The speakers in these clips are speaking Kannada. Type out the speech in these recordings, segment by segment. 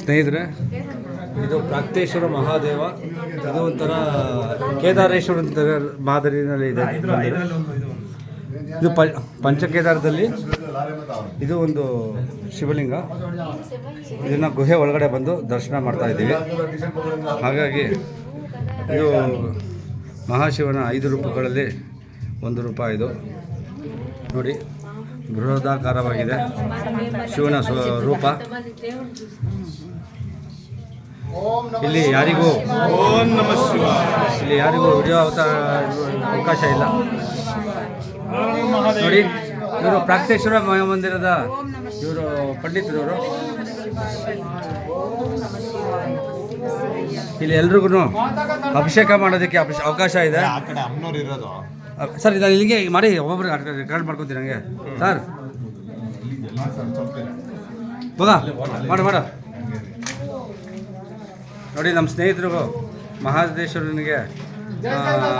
ಸ್ನೇಹಿತರೆ, ಇದು ಪ್ರಾಕ್ತೇಶ್ವರ ಮಹಾದೇವ, ಇದು ಒಂಥರ ಕೇದಾರೇಶ್ವರ ಮಾದರಿನಲ್ಲಿ ಇದೆ ಇದು ಪಂ, ಪಂಚಕೇದಾರದಲ್ಲಿ ಇದು ಒಂದು ಶಿವಲಿಂಗ. ಇದನ್ನ ಗುಹೆ ಒಳಗಡೆ ಬಂದು ದರ್ಶನ ಮಾಡ್ತಾ ಇದ್ದೀವಿ. ಹಾಗಾಗಿ ಇದು ಮಹಾಶಿವನ ಐದು ರೂಪಗಳಲ್ಲಿ ಒಂದು ರೂಪ ಇದು. ನೋಡಿ, ಬೃಹದಾಕಾರವಾಗಿದೆ. ಶಿವನ ಸ್ವ, ರೂಪ. ಇಲ್ಲಿ ಯಾರಿಗೂ ಇಲ್ಲಿ ಯಾರಿಗೂ ವಿಡಿಯೋ ಅವತಾರ ಅವಕಾಶ ಇಲ್ಲ. ನೋಡಿ ಇವರು ಪ್ರಾಕ್ತೇಶ್ವರ ಮಂದಿರದ ಇವರು ಪಂಡಿತರವರು. ಇಲ್ಲಿ ಎಲ್ರಿಗೂ ಅಭಿಷೇಕ ಮಾಡೋದಕ್ಕೆ ಅವಕಾಶ ಇದೆ. ಆ ಕಡೆ ಇರೋದು. ಸರ್ ಇದು ಇಲ್ಲಿಗೆ ಮಾಡಿ ಒಬ್ಬೊಬ್ರು ರೆಕಾರ್ಡ್ ಮಾಡ್ಕೊತೀನಿ ನನಗೆ ಸರ್. ಹೋಗ ಮಾಡ ಮಾಡು. ನೋಡಿ ನಮ್ಮ ಸ್ನೇಹಿತರು ಮಹಾದೇಶ್ವರನಿಗೆ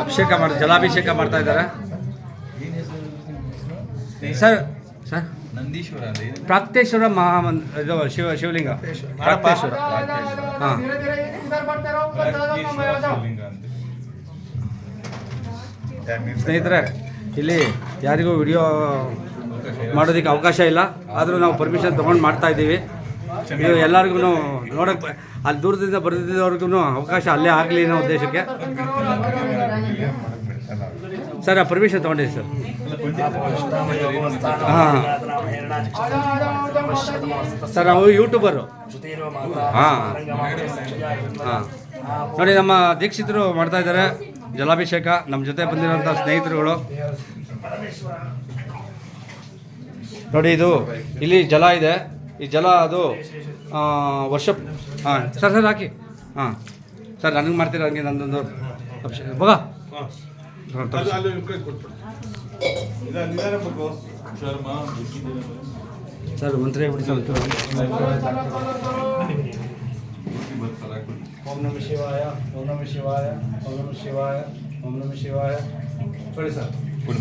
ಅಭಿಷೇಕ ಮಾಡಿ ಜಲಾಭಿಷೇಕ ಮಾಡ್ತಾ ಇದ್ದಾರೆ. Sir sir. ನಂದೀಶ್ವರ ಪ್ರಾಕ್ತೇಶ್ವರ ಮಹಾಮನ್ ಇದು ಶಿವ ಶಿವಲಿಂಗ. ಪ್ರಾಕ್ತೇಶ್ವರ. ಹಾಂ. ಸ್ನೇಹಿತರೆ ಇಲ್ಲಿ ಯಾರಿಗೂ ವಿಡಿಯೋ ಮಾಡೋದಕ್ಕೆ ಅವಕಾಶ ಇಲ್ಲ. ಆದರೂ ನಾವು ಪರ್ಮಿಷನ್ ತೊಗೊಂಡು ಮಾಡ್ತಾ ಇದ್ದೀವಿ. ಇದು ಎಲ್ಲರಿಗೂ ನೋಡೋಕ್ಕೆ ಅಲ್ಲಿ ದೂರದಿಂದ ಬರ್ದಿದ್ದವ್ರಿಗೂ ಅವಕಾಶ ಅಲ್ಲೇ ಆಗಲಿ ಅನ್ನೋ ಉದ್ದೇಶಕ್ಕೆ. ಸರ್ ಪರ್ಮಿಷನ್ ತೊಗೊಂಡಿದ್ದೀವಿ ಸರ್. ಸರ್ ನಾವು ಯೂಟ್ಯೂಬರು ನೋಡಿ, ನಮ್ಮ ದೀಕ್ಷಿತರು ಮಾಡ್ತಾ ಇದ್ದಾರೆ. ಜಲಾಭಿಷೇಕ, ನಮ್ಮ ಜೊತೆ ಬಂದಿರೋಂಥ ಸ್ನೇಹಿತರುಗಳು. ನೋಡಿ, ಇದು ಇಲ್ಲಿ ಜಲ ಇದೆ. ಈ ಜಲ ಅದು ಆ, ವರ್ಷ ಹಾಂ ಸರ್ ಸರ್ ಹಾಕಿ. ಹಾಂ ಸರ್ ನನಗೆ ಮಾಡ್ತೀರ? ಹಂಗೆ. ನಂದೊಂದು ಬಗ ಸರ್ ಮಂತ್ರಿ ಬಿಡಿ ಸರ್. ಓಂ ನಮ ಶಿವಾಯ ಓಂ ನಮ ಶಿವಾಯ ಓಂ ನಮ ಶಿವಾಯ ಓಂ ನಮ ಶಿವಾಯ. ಸರಿ ಸರ್.